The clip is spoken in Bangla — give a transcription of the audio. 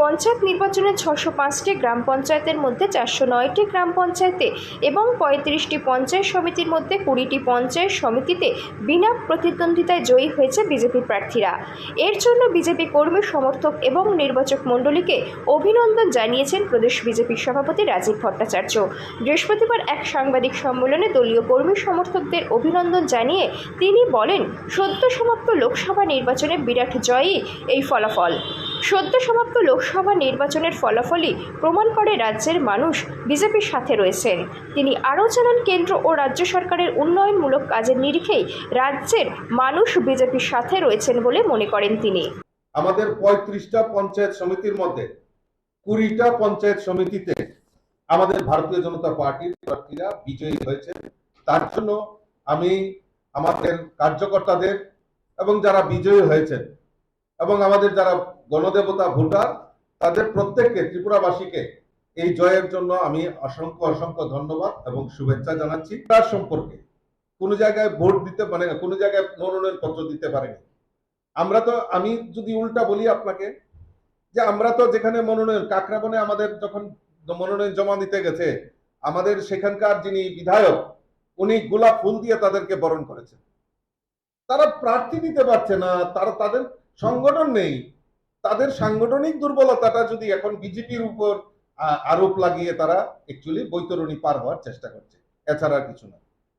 পঞ্চায়েত নির্বাচনে ছশো পাঁচটি গ্রাম পঞ্চায়েতের মধ্যে চারশো নয়টি গ্রাম পঞ্চায়েতে এবং পঁয়ত্রিশটি পঞ্চায়েত সমিতির মধ্যে কুড়িটি পঞ্চায়েত সমিতিতে বিনা প্রতিদ্বন্দ্বিতায় জয়ী হয়েছে বিজেপি প্রার্থীরা। এর জন্য বিজেপি কর্মী, সমর্থক এবং নির্বাচক মণ্ডলীকে অভিনন্দন জানিয়েছেন প্রদেশ বিজেপির সভাপতি রাজীব ভট্টাচার্য। বৃহস্পতিবার এক সাংবাদিক সম্মেলনে দলীয় কর্মী, সমর্থকদের অভিনন্দন জানিয়ে তিনি বলেন, সদ্য সমাপ্ত লোকসভা নির্বাচনে বিরাট জয়ই এই ফলাফল। সদ্য সমাপ্ত লোকসভা নির্বাচনের ফলাফলই প্রমাণ করে রাজ্যের মানুষ বিজেপির সাথে রয়েছেন। তিনি আরও জানান, কেন্দ্র ও রাজ্য সরকারের উন্নয়নমূলক কাজের নিরিখেই রাজ্যের মানুষ বিজেপির সাথে রয়েছেন বলে মনে করেন তিনি। আমাদের পঁয়ত্রিশটা পঞ্চায়েত সমিতির মধ্যে কুড়িটা পঞ্চায়েত সমিতিতে আমাদের ভারতীয় জনতা পার্টির প্রার্থীরা বিজয়ী হয়েছে। তার জন্য আমি আমাদের কার্যকর্তাদের এবং যারা বিজয়ী হয়েছেন এবং আমাদের যারা গণদেবতা ভোটার, তাদের প্রত্যেককে, ত্রিপুরাবাসীকে এই জয়ের জন্য আমি অসংখ্য অসংখ্য ধন্যবাদ এবং শুভেচ্ছা জানাচ্ছি। তার সম্পর্কে কোনো জায়গায় ভোট দিতে মানে কোনো জায়গায় মনোনয়ন পত্র দিতে পারেনি। আমরা তো, আমি যদি উল্টা বলি আপনাকে, যে আমরা তো যেখানে মনোনয়ন, কাকরাবনে আমাদের যখন মনোনয়ন জমা দিতে গেছে, আমাদের সেখানকার যিনি বিধায়ক, উনি গোলাপ ফুল দিয়ে তাদেরকে বরণ করেছেন। তারা প্রার্থী দিতে পারছে না, তারা তাদের সংগঠন নেই। তাদের সাংগঠনিক দুর্বলতাটা যদি এখন বিজেপির উপর আরোপ লাগিয়ে তারা অ্যাকচুয়ালি বৈতরণী পার হওয়ার চেষ্টা করছে। এছাড়া কিছু না।